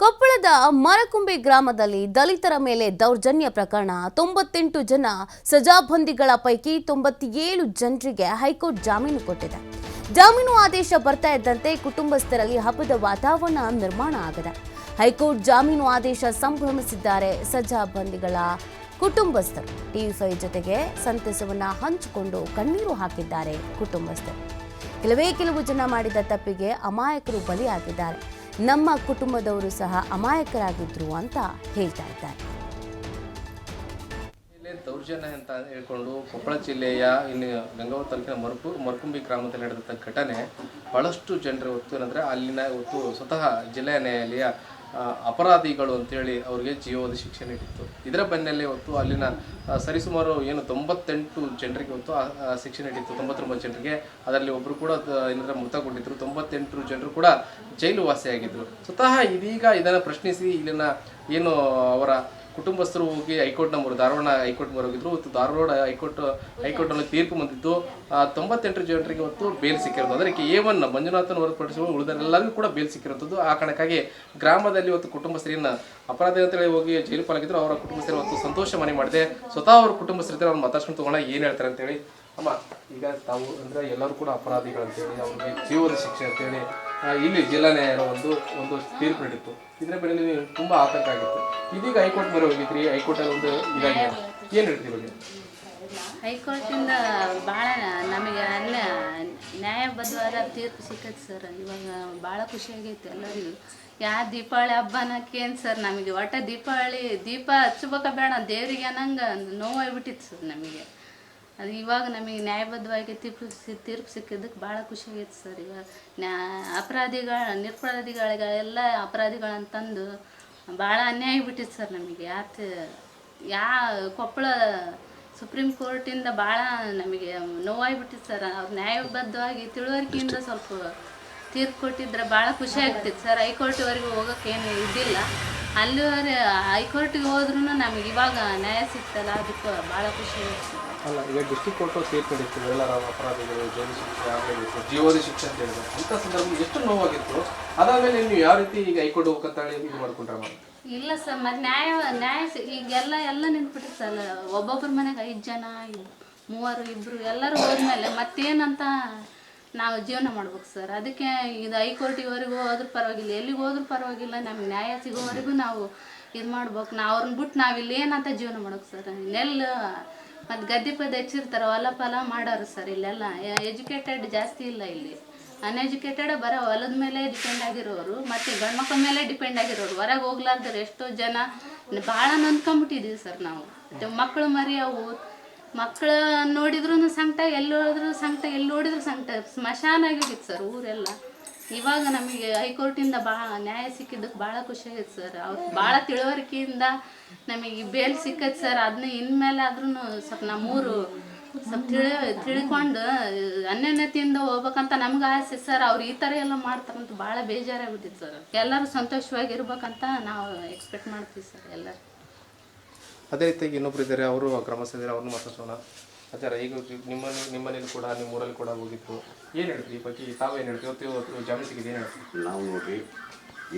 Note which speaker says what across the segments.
Speaker 1: ಕೊಪ್ಪಳದ ಮರಕುಂಬೆ ಗ್ರಾಮದಲ್ಲಿ ದಲಿತರ ಮೇಲೆ ದೌರ್ಜನ್ಯ ಪ್ರಕರಣ. ತೊಂಬತ್ತೆಂಟು ಜನ ಸಜಾಬಂದಿಗಳ ಪೈಕಿ ತೊಂಬತ್ತೇಳು ಜನರಿಗೆ ಹೈಕೋರ್ಟ್ ಜಾಮೀನು ಕೊಟ್ಟಿದೆ. ಜಾಮೀನು ಆದೇಶ ಬರ್ತಾ ಇದ್ದಂತೆ ಕುಟುಂಬಸ್ಥರಲ್ಲಿ ಹಬ್ಬದ ವಾತಾವರಣ ನಿರ್ಮಾಣ ಆಗಿದೆ. ಹೈಕೋರ್ಟ್ ಜಾಮೀನು ಆದೇಶ ಸಂಭ್ರಮಿಸಿದ್ದಾರೆ ಸಜಾಬಂದಿಗಳ ಕುಟುಂಬಸ್ಥರು. ಟಿವಿ ಫೈವ್ ಜೊತೆಗೆ ಸಂತಸವನ್ನು ಹಂಚಿಕೊಂಡು ಕಣ್ಣೀರು ಹಾಕಿದ್ದಾರೆ ಕುಟುಂಬಸ್ಥರು. ಕೆಲವೇ ಕೆಲವು ಜನ ಮಾಡಿದ ತಪ್ಪಿಗೆ ಅಮಾಯಕರು ಬಲಿಯಾಗಿದ್ದಾರೆ. ನಮ್ಮ ಕುಟುಂಬದವರು ಸಹ ಅಮಾಯಕರಾಗಿದ್ರು ಅಂತ ಹೇಳ್ತಾ ಇದ್ದಾರೆ.
Speaker 2: ದೌರ್ಜನ್ಯ ಅಂತ ಹೇಳ್ಕೊಂಡು ಕೊಪ್ಪಳ ಜಿಲ್ಲೆಯ ಇಲ್ಲಿ ಗಂಗಾವತಿ ತಾಲೂಕಿನ ಮರುಕು, ಮರುಕುಂಬಿ ಗ್ರಾಮದಲ್ಲಿ ನಡೆದಂಥ ಘಟನೆ ಬಹಳಷ್ಟು ಜನರು ಹೊತ್ತು ಏನಂದರೆ ಅಲ್ಲಿನ ಹೊತ್ತು ಸ್ವತಃ ಜಿಲ್ಲೆಯ ನ್ಯಾಯಾಲಯ ಅಪರಾಧಿಗಳು ಅಂತೇಳಿ ಅವರಿಗೆ ಜೀವದ ಶಿಕ್ಷೆ ನೀಡಿತ್ತು. ಇದರ ಬೆನ್ನಲ್ಲೇ ಹೊತ್ತು ಅಲ್ಲಿನ ಸರಿಸುಮಾರು ಏನು ತೊಂಬತ್ತೆಂಟು ಜನರಿಗೆ ಹೊತ್ತು ಶಿಕ್ಷೆ ನೀಡಿತ್ತು. ತೊಂಬತ್ತೊಂಬತ್ತು ಜನರಿಗೆ ಅದರಲ್ಲಿ ಒಬ್ಬರು ಕೂಡ ಏನಂದರೆ ಮೃತಗೊಂಡಿದ್ದರು ತೊಂಬತ್ತೆಂಟು ಜನರು ಕೂಡ ಜೈಲು ವಾಸಿಯಾಗಿದ್ದರು ಸ್ವತಃ ಇದೀಗ ಇದನ್ನು ಪ್ರಶ್ನಿಸಿ ಇಲ್ಲಿನ ಏನು ಅವರ ಕುಟುಂಬಸ್ಥರು ಹೋಗಿ ಹೈಕೋರ್ಟ್ನ ಮೂರು, ಧಾರವಾಡ ಹೈಕೋರ್ಟ್ ಮೊರೆ ಹೋಗಿದ್ರು ಇವತ್ತು ಧಾರವಾಡ ಹೈಕೋರ್ಟ್, ಹೈಕೋರ್ಟ್ನಲ್ಲಿ ತೀರ್ಪು ಬಂದಿದ್ದು ತೊಂಬತ್ತೆಂಟು ಜನರಿಗೆ ಇವತ್ತು ಬೇಲ್ ಸಿಕ್ಕಿರೋದು. ಅದಕ್ಕೆ ಎ ಒನ್ ಮಂಜುನಾಥನ್ ಹೊರತುಪಡಿಸಿ ಉಳಿದರೆಲ್ಲರಿಗೂ ಕೂಡ ಬೇಲ್ ಸಿಕ್ಕಿರೋದು ಆ ಕಾರಣಕ್ಕಾಗಿ ಗ್ರಾಮದಲ್ಲಿ ಇವತ್ತು ಕುಟುಂಬಸ್ಥರನ್ನ ಅಪರಾಧ ಅಂತೇಳಿ ಹೋಗಿ ಜೈಲು ಪಾಲಾಗಿದ್ರು. ಅವರ ಕುಟುಂಬಸ್ಥರು ಇವತ್ತು ಸಂತೋಷ ಮನೆ ಮಾಡಿದೆ. ಸ್ವತಃ ಅವ್ರ ಕುಟುಂಬಸ್ಥರ ಅವ್ರು ಮಾತಾಡ್ಸ್ಕೊಂಡು ತಗೊಂಡ ಏನು ಹೇಳ್ತಾರೆ ಅಂತೇಳಿ ಅಮ್ಮ, ಈಗ ತಾವು ಅಂದ್ರೆ ಎಲ್ಲರೂ ಕೂಡ ಅಪರಾಧಿಗಳು ಅಂತೇಳಿ ಅವ್ರಿಗೆ ಜೀವದ ಶಿಕ್ಷೆ ಅಂತೇಳಿ ಇಲ್ಲಿ ಜಿಲ್ಲಾ ನ್ಯಾಯಾಲಯ ಒಂದು ಒಂದು ತೀರ್ಪು ನೀಡಿತ್ತು ಇದರ ಬೆಲೆ ತುಂಬಾ ಆತಂಕ ಆಗಿತ್ತು. ಇದೀಗ ಹೈಕೋರ್ಟ್ ಮೊರೆ ಹೋಗಿದ್ರಿ ಹೈಕೋರ್ಟ್ ಅಲ್ಲಿ ಒಂದು ಇದಾಗಿದೆ. ಏನ್ ಹೇಳ್ತೀವಿ ಬಗ್ಗೆ
Speaker 3: ಹೈಕೋರ್ಟಿಂದ ಭಾಳ ನಮಗೆ ಅಲ್ಲ ನ್ಯಾಯಬದ್ಧವಾದ ತೀರ್ಪು ಸಿಕ್ಕೈತೆ ಸರ್. ಇವಾಗ ಭಾಳ ಖುಷಿಯಾಗೈತೆ ಎಲ್ಲರಿಗೂ. ಯಾ ದೀಪಾವಳಿ ಅನ್ನೋಕ್ಕೇನು ಸರ್ ನಮಗೆ? ಒಟ್ಟು ದೀಪಾವಳಿ, ದೀಪ ಹಚ್ಬೇಕ ಬೇಡ, ದೇವರಿಗೆ ಅನ್ನಂಗೆ ನೋವಾಗ್ಬಿಟ್ಟಿತ್ತು ಸರ್ ನಮಗೆ. ಅದು ಇವಾಗ ನಮಗೆ ನ್ಯಾಯಬದ್ಧವಾಗಿ ತೀರ್ಪು ಸಿ ತೀರ್ಪು ಸಿಕ್ಕಿದ್ದಕ್ಕೆ ಭಾಳ ಖುಷಿ ಆಗೈತೆ ಸರ್. ಇವಾಗ ನ್ಯಾ ಅಪರಾಧಿಗಳ ನಿರಪರಾಧಿಗಳಿಗೆಲ್ಲ ಅಪರಾಧಿಗಳಂತಂದು ಭಾಳ ಅನ್ಯಾಯ ಬಿಟ್ಟಿತ್ತು ಸರ್ ನಮಗೆ. ಯಾತ ಯಾ ಕೊಪ್ಪಳ ಸುಪ್ರೀಂ ಕೋರ್ಟಿಂದ ಭಾಳ ನಮಗೆ ನೋವಾಗಿಬಿಟ್ಟಿತ್ತು ಸರ್. ಅವ್ರು ನ್ಯಾಯಬದ್ಧವಾಗಿ ತಿಳುವಳಿಕೆಯಿಂದ ಸ್ವಲ್ಪ ತೀರ್ಪು ಕೊಟ್ಟಿದ್ರೆ ಭಾಳ ಖುಷಿ ಆಗ್ತಿತ್ತು ಸರ್. ಹೈಕೋರ್ಟ್ವರೆಗೂ ಹೋಗೋಕ್ಕೇನು ಇದ್ದಿಲ್ಲ. ಅಲ್ಲಿವರೆ ಹೈಕೋರ್ಟಿಗೆ ಹೋದ್ರೂ ನಮಗೆ ಇವಾಗ ನ್ಯಾಯ ಸಿಗ್ತಲ್ಲ ಅದಕ್ಕೆ ಭಾಳ ಖುಷಿ
Speaker 2: ಅಲ್ಲ ಈಗ ಡಿಸ್ಟ್ರಿಕ್ಟ್ ಕೋರ್ಟ್ ತೀರ್ಪು ನೀಡಿತ್ತು ಎಲ್ಲರ ಅಪರಾಧಿಗಳು ಜೈಲು ಶಿಕ್ಷೆ ಆಗಲೇಬೇಕು ಜೀವದ ಶಿಕ್ಷೆ ಅಂತ ಹೇಳಿದ್ರು ಅಂತ ಸಂದರ್ಭದಲ್ಲಿ ಎಷ್ಟು ನೋವಾಗಿತ್ತು? ಅದಾದಮೇಲೆ ನೀವು ಯಾವ ರೀತಿ ಈಗ ಹೈಕೋರ್ಟ್ ಹೋಗಂತೇಳಿ ಇದು ಮಾಡ್ಕೊಂಡ್ರೆ
Speaker 3: ಇಲ್ಲ ಸರ್ ಮತ್ತೆ ನ್ಯಾಯ ನ್ಯಾಯ ಈಗ ಈಗೆಲ್ಲ ಎಲ್ಲ ನೆನ್ಪಿಟ್ಟು ಸರ್ ಒಬ್ಬೊಬ್ಬರ ಮನೆಗೆ ಐದು ಜನ ಮೂವರು ಇಬ್ಬರು ಎಲ್ಲರೂ ಹೋದ್ಮೇಲೆ ಮತ್ತೇನಂತ ನಾವು ಜೀವನ ಮಾಡ್ಬೇಕು ಸರ್. ಅದಕ್ಕೆ ಇದು ಹೈಕೋರ್ಟಿವರೆಗೂ ಹೋದ್ರೂ ಪರವಾಗಿಲ್ಲ. ಎಲ್ಲಿಗೆ ಹೋದ್ರೂ ಪರವಾಗಿಲ್ಲ. ನಮ್ಗೆ ನ್ಯಾಯ ಸಿಗೋವರೆಗೂ ನಾವು ಇದು ಮಾಡ್ಬೇಕು. ನಾವು ಅವ್ರನ್ನ ಬಿಟ್ಟು ನಾವು ಇಲ್ಲಿ ಏನಂತ ಜೀವನ ಮಾಡೋಕೆ ಸರ್? ನೆಲ್ಲು ಮತ್ತು ಗದ್ದೆ ಪದ ಹೆಚ್ಚಿರ್ತಾರೆ, ಹೊಲ ಫಲ ಮಾಡೋರು ಸರ್ ಇಲ್ಲೆಲ್ಲ. ಎಜುಕೇಟೆಡ್ ಜಾಸ್ತಿ ಇಲ್ಲ ಇಲ್ಲಿ. ಅನ್ಎಜುಕೇಟೆಡ್ ಬರೋ ಹೊಲದ ಮೇಲೆ ಡಿಪೆಂಡ್ ಆಗಿರೋರು, ಮತ್ತು ಗಂಡ್ಮಕ್ಳ ಮೇಲೆ ಡಿಪೆಂಡ್ ಆಗಿರೋರು. ಹೊರಗೆ ಹೋಗ್ಲಾರ್ದ್ರೆ ಎಷ್ಟೋ ಜನ ಭಾಳ ನೊಂದ್ಕೊಂಬಿಟ್ಟಿದ್ದೀವಿ ಸರ್ ನಾವು. ಮಕ್ಕಳು ಮರಿ ಅವು. ಮಕ್ಕಳು ನೋಡಿದ್ರು ಸಂಕಟ ಎಲ್ಲಿ ಹೋದ್ರು ಸಂಕಟ, ಎಲ್ಲಿ ನೋಡಿದ್ರು ಸಂಕಟ. ಸ್ಮಶಾನ ಆಗಿತ್ತು ಸರ್ ಊರೆಲ್ಲ. ಇವಾಗ ನಮಗೆ ಹೈಕೋರ್ಟಿಂದ ಭಾಳ ನ್ಯಾಯ ಸಿಕ್ಕಿದ್ದಕ್ಕೆ ಭಾಳ ಖುಷಿ ಆಗೈತೆ ಸರ್. ಅವ್ರು ಭಾಳ ತಿಳುವಳಿಕೆಯಿಂದ ನಮಗೆ ಬೇಲ್ ಸಿಕ್ಕೈತೆ ಸರ್. ಅದನ್ನ ಇನ್ಮೇಲೆ ಆದ್ರೂ ಸ್ವಲ್ಪ ನಮ್ಮೂರು ಸ್ವಲ್ಪ ತಿಳಿ, ತಿಳ್ಕೊಂಡು, ಅನ್ಯೋನ್ಯತೆಯಿಂದ ಹೋಗ್ಬೇಕಂತ ನಮ್ಗೆ ಆಸೆ ಸರ್. ಅವ್ರು ಈ ಥರ ಎಲ್ಲ ಮಾಡ್ತಾರಂತ ಭಾಳ ಬೇಜಾರಾಗ್ಬಿಟ್ಟಿತ್ತು ಸರ್. ಎಲ್ಲರೂ ಸಂತೋಷವಾಗಿರ್ಬೇಕಂತ ನಾವು ಎಕ್ಸ್ಪೆಕ್ಟ್ ಮಾಡ್ತೀವಿ ಸರ್ ಎಲ್ಲರೂ.
Speaker 2: ಅದೇ ರೀತಿಯಾಗಿ ಇನ್ನೊಬ್ರು ಇದ್ದಾರೆ, ಅವರು ಗ್ರಾಮಸ್ಥರಿದ್ದಾರೆ ಅವ್ರನ್ನ ಮಾತಾಡ್ಸೋಣ ಆಚಾರ, ಈಗ ನಿಮ್ಮ ನಿಮ್ಮನೇಲಿ ಕೂಡ ನಿಮ್ಮ ಊರಲ್ಲಿ ಕೂಡ ಹೋಗಿತ್ತು ಏನು ಹೇಳ್ತೀವಿ ಈ ಬಗ್ಗೆ ತಾವೇನು ಹೇಳ್ತೀವಿ ಇವತ್ತು ಜಾಮೀನು ಸಿಕ್ಕಿದೆ ಏನು ಹೇಳ್ತೀವಿ
Speaker 4: ನಾವು ನೋಡ್ರಿ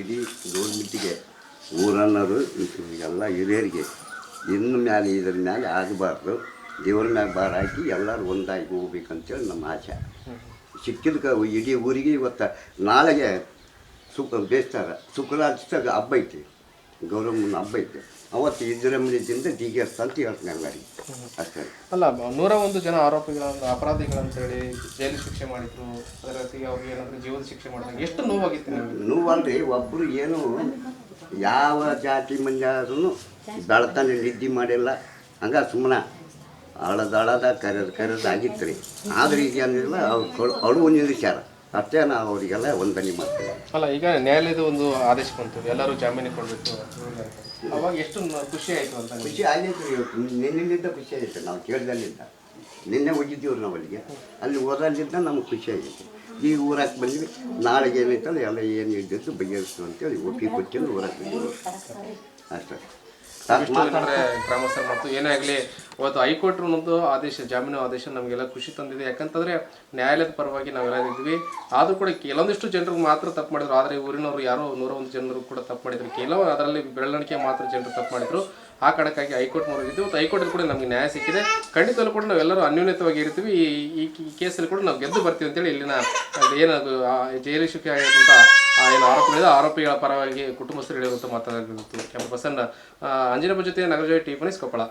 Speaker 4: ಇಡೀ ಗೌರ್ಮೆಂಟಿಗೆ ಊರನ್ನೋದು ಎಲ್ಲ ಹಿರಿಯರಿಗೆ, ಇನ್ನು ಮ್ಯಾಲೆ ಇದ್ರ ಮ್ಯಾಲೆ ಆಗಬಾರ್ದು. ದೇವ್ರ ಮ್ಯಾಲೆ ಬಾರ ಹಾಕಿ ಎಲ್ಲರೂ ಒಂದಾಗಿ ಹೋಗ್ಬೇಕಂತೇಳಿ ನಮ್ಮ ಆಸೆ ಸಿಕ್ಕಿದ್ಕ ಇಡೀ ಊರಿಗೆ ಇವತ್ತು ನಾಳೆಗೆ ಸುಖ ಬೇಸ್ತಾರ. ಶುಕ್ರವಾರ ಹಬ್ಬ ಐತಿ. ಗೌರಮ್ಮನ ಹಬ್ಬ ಐತಿ. ಅವತ್ತು ಮನೆಯಿಂದ ದಿಗ್ಗರ್ತ ಅಂತ ಹೇಳ್ತೀನಿ ಎಲ್ಲರಿಗೆ ಅಷ್ಟೇ.
Speaker 2: ಅಲ್ಲ ನೂರ ಒಂದು ಜನ ಆರೋಪಿಗಳ ಅಪರಾಧಿಗಳಂತೇಳಿ ಜೈಲು ಶಿಕ್ಷೆ ಮಾಡಿದ್ರು. ಅದರ ಜೊತೆಗೆ ಅವ್ರಿಗೆ ಏನಾದರೂ ಜೀವನ ಶಿಕ್ಷೆ ಮಾಡಿದಾಗ ಎಷ್ಟು ನೋವಾಗಿತ್ತು
Speaker 4: ನೋವಲ್ರಿ ಒಬ್ಬರು ಏನು ಯಾವ ಜಾತಿ ಮಂದಿ ಆದ್ರೂ ಬೆಳತಾನೆ ನಿದ್ದೆ ಮಾಡಿಲ್ಲ. ಹಂಗ ಸುಮ್ಮನೆ ಅಳದ ಅಳದ ಕರೆದ ಕರೆದ ಆಗಿತ್ತು ರೀ ಆದ್ರೆ ಈಗ ಏನಿಲ್ಲ ಅವ್ರು ಅಳುವು ನಿಲ್ಲಿಸ್ಯಾರ ಅಷ್ಟೇ ನಾವು ಅವರಿಗೆಲ್ಲ ಒಂದನಿ ಮಾಡ್ತೀವಿ.
Speaker 2: ಅಲ್ಲ ಈಗ ನ್ಯಾಯಾಲಯದ ಒಂದು ಆದೇಶ ಬಂತು. ಎಲ್ಲರೂ ಜಾಮೀನು ಕೊಡಬೇಕು ಅವಾಗ ಎಷ್ಟು ಖುಷಿ ಆಯಿತು ಅಂತ ನಿಮ್ಗೆ?
Speaker 4: ಖುಷಿ ಆಗೈತೆ ರೀ ಇವತ್ತು. ನಿನ್ನಿಂದ ಖುಷಿ ಆಯಿತು ನಾವು ಕೇಳ್ದಲ್ಲಿಂದ ನಿನ್ನೆ ಹೋಗಿದ್ದೀವ್ರಿ ನಾವು ಅಲ್ಲಿಗೆ ಅಲ್ಲಿ ಹೋದಲ್ಲಿಂದ ನಮ್ಗೆ ಖುಷಿ ಆಗಿತ್ತು ಈ ಊರಾಕ್ ಬಂದ್ವಿ. ನಾಳೆಗೆ ಏನೈತಲ್ಲ ಎಲ್ಲ ಏನು ಇದ್ದಿದ್ದು ಬಗೆಹರಿಸ್ತು ಅಂತೇಳಿ ಒಪ್ಪಿಗೆ ಕೊಟ್ಟಿದ್ದು ಊರಾಕ್ ಬಂದ್ವಿ. ಅಷ್ಟೇ.
Speaker 2: ಗ್ರಾಮಸ್ಥರು ಮತ್ತು ಏನೇ ಆಗಲಿ ಇವತ್ತು ಹೈಕೋರ್ಟ್ ಒಂದು ಆದೇಶ, ಜಾಮೀನು ಆದೇಶ ನಮಗೆಲ್ಲ ಖುಷಿ ತಂದಿದೆ. ಯಾಕಂತಂದ್ರೆ ನ್ಯಾಯಾಲಯದ ಪರವಾಗಿ ನಾವೆಲ್ಲ ಆದ್ರೂ ಕೂಡ ಕೆಲವೊಂದಿಷ್ಟು ಜನರು ಮಾತ್ರ ತಪ್ಪು ಮಾಡಿದ್ರು. ಆದರೆ ಊರಿನವರು ಯಾರೋ ನೂರ ಒಂದು ಜನರು ಕೂಡ ತಪ್ಪು ಮಾಡಿದ್ರು. ಕೆಲವು ಅದರಲ್ಲಿ ಬೆಳವಣಿಗೆ ಮಾತ್ರ ಜನರು ತಪ್ಪು ಮಾಡಿದ್ರು. ಆ ಕಾರಣಕ್ಕಾಗಿ ಹೈಕೋರ್ಟ್ ಮೊರೆಗಿದ್ದು ಮತ್ತು ಹೈಕೋರ್ಟ್ ಕೂಡ ನಮಗೆ ನ್ಯಾಯ ಸಿಕ್ಕಿದೆ. ಖಂಡಿತಲ್ಲೂ ಕೂಡ ನಾವೆಲ್ಲರೂ ಅನ್ಯೂನ್ಯತವಾಗಿ ಇರ್ತೀವಿ. ಈ ಈ ಕೇಸಲ್ಲಿ ಕೂಡ ನಾವು ಗೆದ್ದು ಬರ್ತೀವಿ ಅಂತೇಳಿ ಇಲ್ಲಿನ ಏನು ಜೈಲು ಶಿಕ್ಷೆ ಆಗಿರುವಂಥ ಆ, ಏನು ಆರೋಪಿಗಳಿದೆ ಆರೋಪಿಗಳ ಪರವಾಗಿ ಕುಟುಂಬಸ್ಥರು ಹೇಳಿರುವಂಥ ಮಾತಾಡಿರುತ್ತು ಕ್ಯಾಮ್ರಾ ಪ್ರಸನ್ನ ಅಂಜನಪ್ಪ ಜೊತೆ ನಗರ ಪೊಲೀಸ್ ಕೊಪ್ಪಳ.